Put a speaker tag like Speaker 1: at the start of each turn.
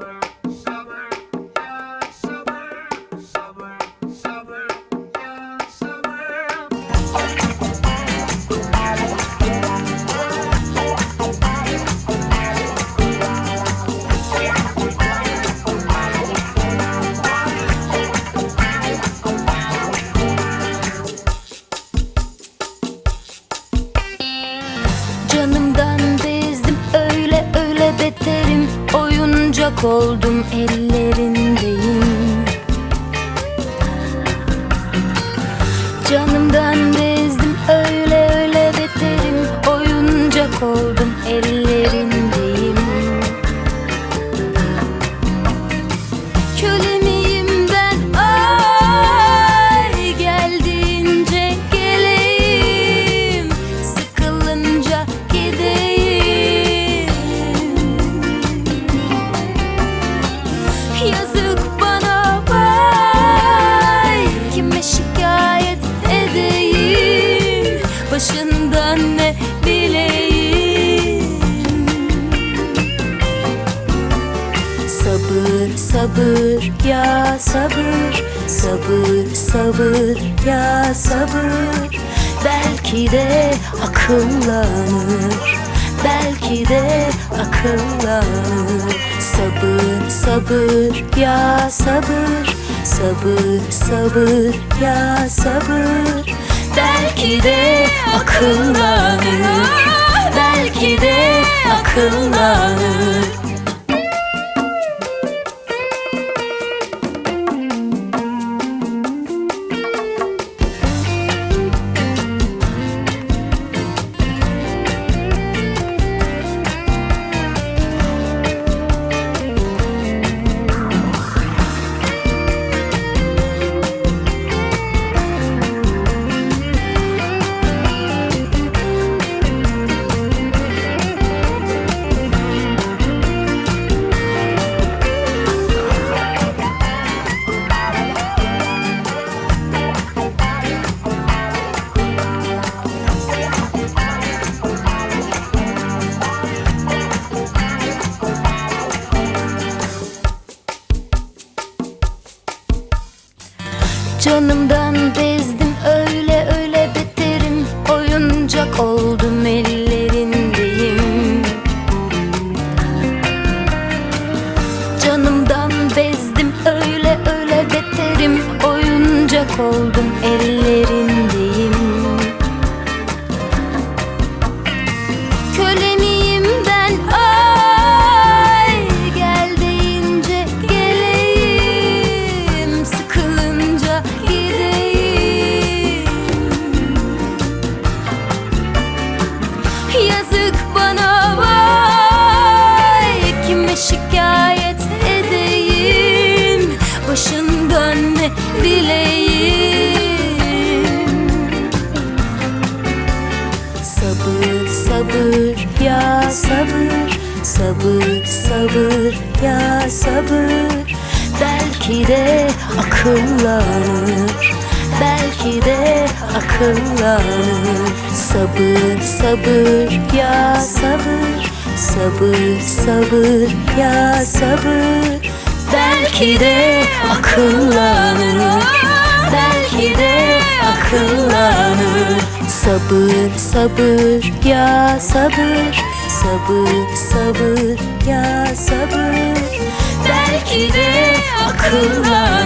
Speaker 1: Canımdan Oyuncak oldum ellerindeyim. Canımdan bezdim Sabır ya sabır. Sabır sabır ya sabır. Belki de akıllanır. Belki de akıllanır. Sabır sabır ya sabır. Sabır sabır ya sabır. Belki de akıllanır. Belki de akıllanır Canımdan bezdim öyle öyle beterim. Oyuncak oldum ellerindeyim Sabır sabır ya sabır. Sabır sabır ya sabır. Belki de akıllanır. Belki de akıllanır. Sabır sabır ya sabır. Sabır sabır ya sabır. Belki de akıllanır. Belki de akıllanır Sabır sabır ya sabır. Sabır sabır ya sabır. Belki de akıllanır